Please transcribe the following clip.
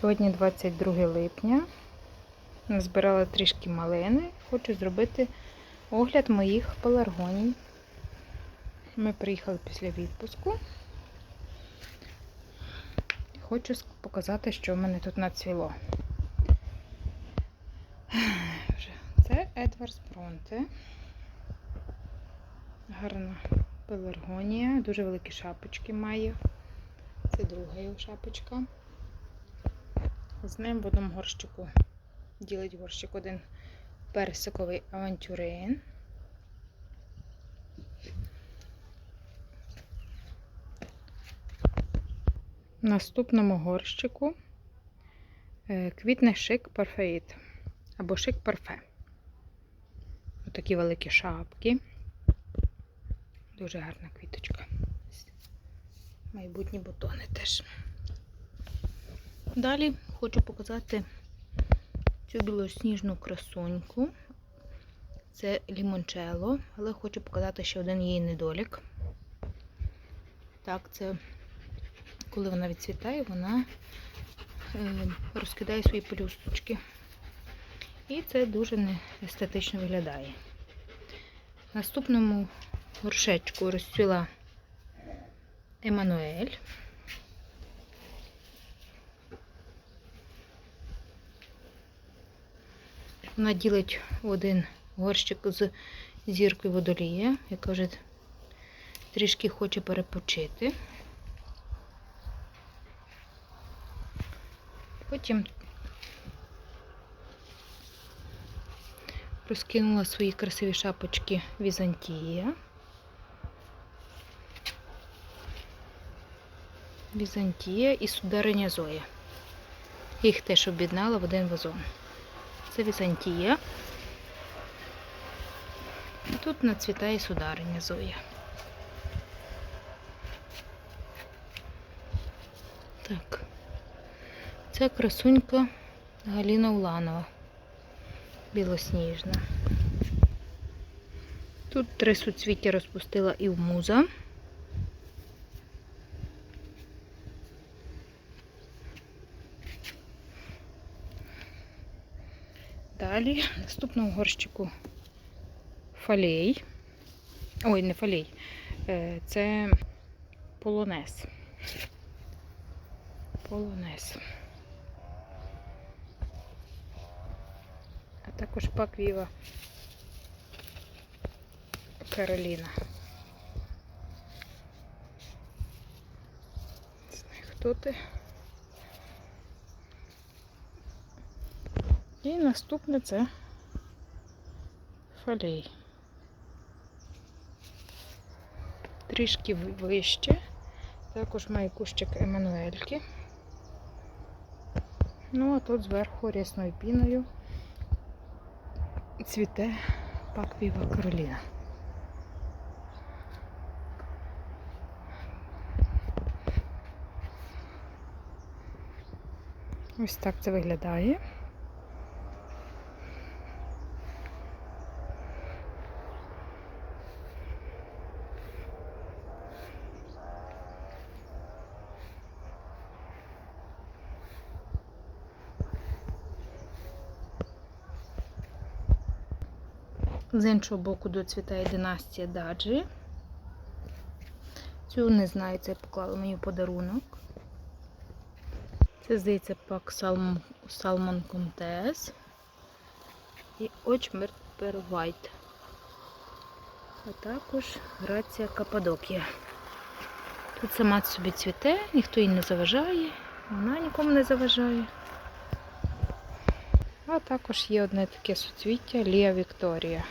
Сьогодні 22 липня. Назбирала трішки малини. Хочу зробити огляд моїх пеларгоній. Ми приїхали після відпуску. Хочу показати, що в мене тут нацвіло. Це Едвардс Бронте. Гарна пеларгонія. Дуже великі шапочки має. Це друга його шапочка. З ним в одному горщику ділить горщик один персиковий авантюрин. В наступному горщику е, квітне шик парфеїт або шик парфе. Отакі великі шапки. Дуже гарна квіточка. Майбутні бутони теж. Далі хочу показати цю білосніжну красуньку. Це лімончело, але хочу показати ще один її недолік. Так, це коли вона відцвітає, вона е, розкидає свої пелюсточки. І це дуже не естетично виглядає. В наступному горшечку розцвіла Еммануель. Вона ділить один горщик з зіркою водолія, яка вже трішки хоче перепочити. Потім розкинула свої красиві шапочки Візантія. Візантія і судариня Зоя. Їх теж об'єднала в один вазон. Це Візантія. Тут нацвітає судариня Зоя. Так. Це красунька Галіна Уланова. Білосніжна. Тут три суцвіття розпустила і в муза. Далі в наступному горщику фалей. Ой, не фалей. Е, Це полонез. Полонез. А також паквіва Кароліна. Не знаю, хто ти. І наступне це фалей. Трішки вище. Також має кущик Еммануельки. Ну, а тут зверху рясною піною цвіте паквіва Кароліна. Ось так це виглядає. З іншого боку доцвітає династія Даджі. Цю не знаю, це поклала мені подарунок. Це, здається, пак Salmon, Salmon Comtesse і Очмер White. А також Грація Кападокія. Тут сама собі цвіте, ніхто їй не заважає, вона нікому не заважає. А також є одне таке суцвіття Лія Вікторія.